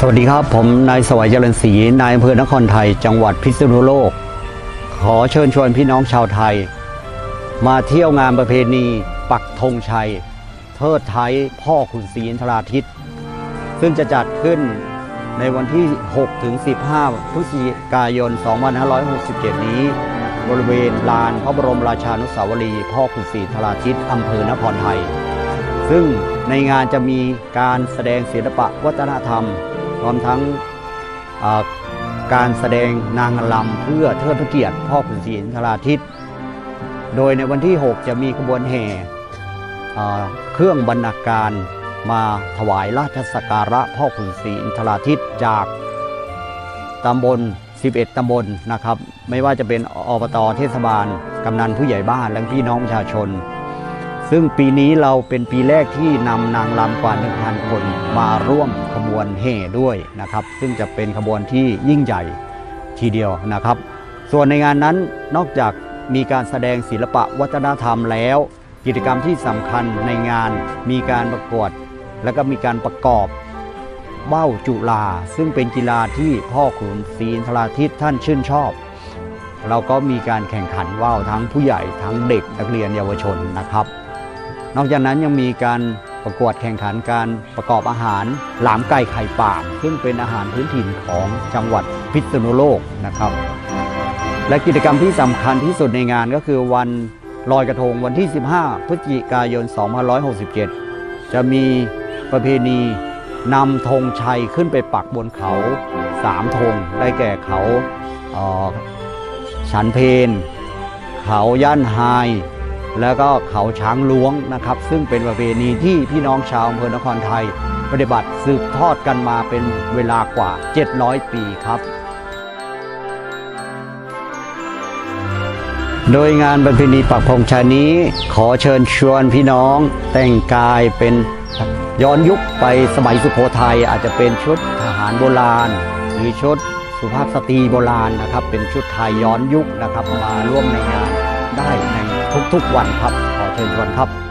สวัสดีครับ ผมนายสวัยเจริญศรีนายอำเภอนครไทย จังหวัดพิษณุโลก ขอเชิญชวนพี่น้องชาวไทย มาเที่ยวงานประเพณีปักธงชัย เทิดไทยพ่อขุนศรีอินทราทิต ซึ่งจะจัดขึ้นในวันที่ 6 ถึง 15 พฤศจิกายน 2567 นี้ บริเวณลานพระบรมราชานุสาวรีย์พ่อขุนศรีอินทราทิตอำเภอนครไทย ซึ่งในงานจะมีการแสดงศิลปะวัฒนธรรม พร้อมทั้งการแสดงนางรำเพื่อเทิดพระเกียรติพ่อขุนศรีอินทราทิต โดยในวันที่ 6 จะมีขบวนแห่เครื่องบรรณาการมาถวายราชสักการะพ่อขุนศรีอินทราทิตจากตำบล 11 ตำบลนะครับ ไม่ว่าจะเป็นอบตเทศบาล กำนันผู้ใหญ่บ้านและพี่น้องประชาชน ซึ่งปีนี้เราเป็นปีแรกที่นำนางรำกว่า 1,000 คนมาร่วมขบวนแห่ด้วยนะครับ ซึ่งจะเป็นขบวนที่ยิ่งใหญ่ทีเดียวนะครับ ส่วนในงานนั้นนอกจากมีการแสดงศิลปะวัฒนธรรมแล้ว กิจกรรมที่สำคัญในงานมีการประกวด และก็มีการประกอบเบ้าจุฬาซึ่งเป็นกีฬาที่พ่อขุนศรีอินทราทิตท่านชื่นชอบ เราก็มีการแข่งขันว่าวทั้งผู้ใหญ่ทั้งเด็กนักเรียนเยาวชนนะครับ นอกจากนั้นยังมีการประกวดแข่งขันการประกอบอาหารหลามไก่ไข่ป่าซึ่งเป็นอาหารพื้นถิ่นของจังหวัดพิษณุโลกนะครับ และกิจกรรมที่สำคัญที่สุดในงานก็คือวันลอยกระทงวันที่ 15 พฤศจิกายน 2567 จะมีประเพณีนำธงชัยขึ้นไปปักบนเขาสามธงได้แก่เขาฉันเพน เขาย่านไฮ แล้วก็เขาช้างล้วงนะครับ ซึ่งเป็นประเพณีที่พี่น้องชาวอำเภอนครไทย ปฏิบัติสืบทอดกันมาเป็นเวลากว่า 700 ปีครับ โดยงานประเพณีปักธงชัยนี้ ขอเชิญชวนพี่น้องแต่งกายเป็นย้อนยุคไปสมัยสุโขทัยอาจจะเป็นชุดทหารโบราณ หรือชุดสุภาพสตรีโบราณนะครับ เป็นชุดไทยย้อนยุคนะครับมาร่วมในงาน ได้ในทุกๆวันครับ ขอเชิญชวนครับ